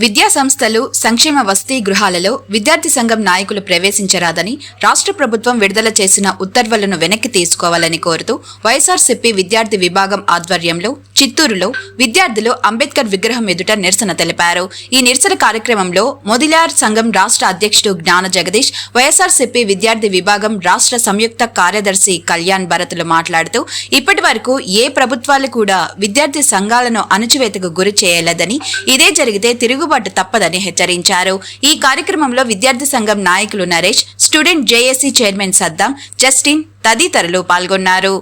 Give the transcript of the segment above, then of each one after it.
విద్యా సంస్థలు సంక్షేమ వసతి గృహాలలో విద్యార్థి సంఘం నాయకులు ప్రవేశించరాదని రాష్ట్ర ప్రభుత్వం విడుదల చేసిన ఉత్తర్వులను వెనక్కి తీసుకోవాలని కోరుతూ వైఎస్ఆర్సీపీ విద్యార్థి విభాగం ఆధ్వర్యంలో చిత్తూరులో విద్యార్థులు అంబేద్కర్ విగ్రహం ఎదుట నిరసన తెలిపారు. ఈ నిరసన కార్యక్రమంలో మొదిలార్ సంఘం రాష్ట్ర అధ్యక్షుడు జ్ఞాన జగదీష్ వైఎస్ఆర్సీపీ విద్యార్థి విభాగం రాష్ట్ర సంయుక్త కార్యదర్శి కళ్యాణ్ భరత్లు మాట్లాడుతూ ఇప్పటి వరకు ఏ ప్రభుత్వాలు కూడా విద్యార్థి సంఘాలను అణచివేతకు గురి చేయలేదని ఇదే జరిగితే తిరుగు తిరుగుబాటు తప్పదని హెచ్చరించారు. ఈ కార్యక్రమంలో విద్యార్థి సంఘం నాయకులు Naresh student JAC chairman Saddam Justin తదితరులు పాల్గొన్నారు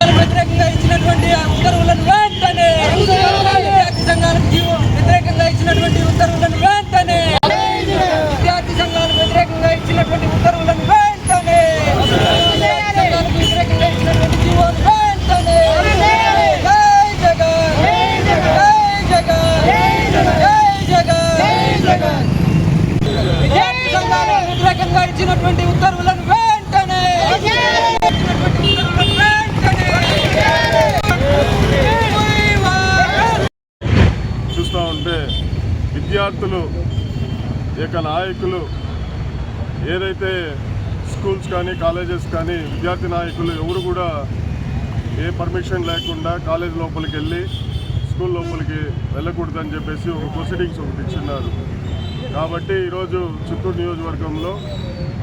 వ్యతిరేకంగా ఇచ్చినటువంటి ఆ ఉత్తర్వులను వెంటనే విద్యార్థి సంఘాలకు జీవో వ్యతిరేకంగా ఇచ్చినటువంటి ఉత్తర్వులను వెంటనే విద్యార్థి సంఘాలకు వ్యతిరేకంగా ఇచ్చినటువంటి ఉత్తర్వులను వెంటనే విద్యార్థి సంఘాలకు వ్యతిరేకంగా ఇచ్చినటువంటి జీవోలు వెంటనే జై జగన్ జై జగన్ జై జగన్ విద్యార్థి సంఘాలకు వ్యతిరేకంగా ఇచ్చినటువంటి ఉత్తర్వులను వెంటనే చూస్తూ ఉంటే విద్యార్థులు ఏక నాయకులు ఏదైతే స్కూల్స్ కానీ కాలేజెస్ కానీ విద్యార్థి నాయకులు ఎవరు కూడా ఏ పర్మిషన్ లేకుండా కాలేజ్ లోపలికి వెళ్ళి స్కూల్ లోపలికి వెళ్ళకూడదని చెప్పేసి ఒక ప్రొసీడింగ్స్ ఒకటి ఇచ్చిన్నారు. కాబట్టి ఈరోజు చిత్తూరు నియోజకవర్గంలో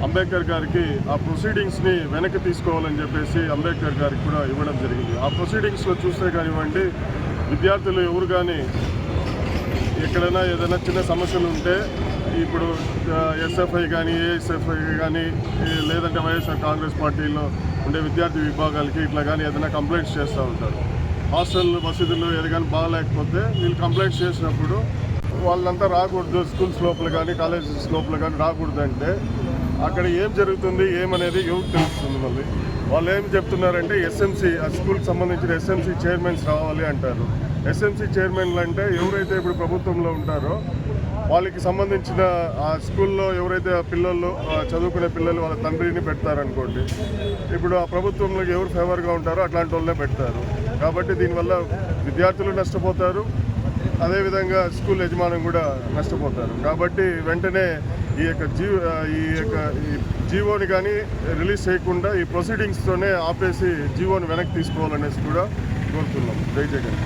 అంబేద్కర్ గారికి ఆ ప్రొసీడింగ్స్ని వెనక్కి తీసుకోవాలని చెప్పేసి అంబేద్కర్ గారికి కూడా ఇవ్వడం జరిగింది. ఆ ప్రొసీడింగ్స్లో చూస్తే కానివ్వండి విద్యార్థులు ఎవరు కానీ ఎక్కడైనా ఏదైనా చిన్న సమస్యలు ఉంటే ఇప్పుడు ఎస్ఎఫ్ఐ కానీ ఏఎస్ఎఫ్ఐ కానీ లేదంటే వైఎస్ఆర్ కాంగ్రెస్ పార్టీలో ఉండే విద్యార్థి విభాగాలకి ఇట్లా కానీ ఏదైనా కంప్లైంట్స్ చేస్తూ ఉంటారు. హాస్టల్ మసీదులు ఏది కానీ బాగాలేకపోతే వీళ్ళు కంప్లైంట్స్ చేసినప్పుడు వాళ్ళంతా రాకూడదు స్కూల్స్ లోపల కానీ కాలేజెస్ లోపల కానీ రాకూడదు అంటే అక్కడ ఏం జరుగుతుంది ఏమనేది యువకు తెలుస్తుంది మళ్ళీ. వాళ్ళు ఏం చెప్తున్నారంటే ఎస్ఎంసీ ఆ స్కూల్కి సంబంధించిన ఎస్ఎంసీ చైర్మన్స్ రావాలి అంటారు. ఎస్ఎంసీ చైర్మన్లు అంటే ఎవరైతే ఇప్పుడు ప్రభుత్వంలో ఉంటారో వాళ్ళకి సంబంధించిన ఆ స్కూల్లో ఎవరైతే ఆ పిల్లలు చదువుకునే పిల్లలు వాళ్ళ తండ్రిని పెడతారనుకోండి ఇప్పుడు ఆ ప్రభుత్వంలో ఎవరు ఫేవర్గా ఉంటారో అట్లాంటి వాళ్ళనే పెడతారు. కాబట్టి దీనివల్ల విద్యార్థులు నష్టపోతారు అదేవిధంగా స్కూల్ యజమానం కూడా నష్టపోతారు. కాబట్టి వెంటనే ఈ యొక్క జీ ఈ యొక్క ఈ జీవోని కానీ రిలీజ్ చేయకుండా ఈ ప్రొసీడింగ్స్తోనే ఆపేసి జీవోని వెనక్కి తీసుకోవాలనేసి కూడా కోరుతున్నాం. జై Jagan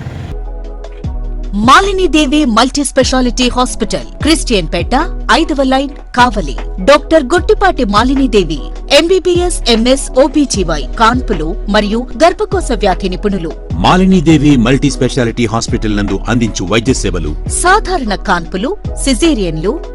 Malinidevi multi speciality hospital Christian Peta ఐదవ line Kavali. Doctor Gottipati Malinidevi MBBS MS OBGY కాన్పులు మరియు గర్భకోశ వ్యాధి నిపుణులు. మాలినీదేవి మల్టీ స్పెషాలిటీ హాస్పిటల్ నందు అందించు వైద్య సేవలు. సాధారణ కాన్పులు సిజేరియన్లు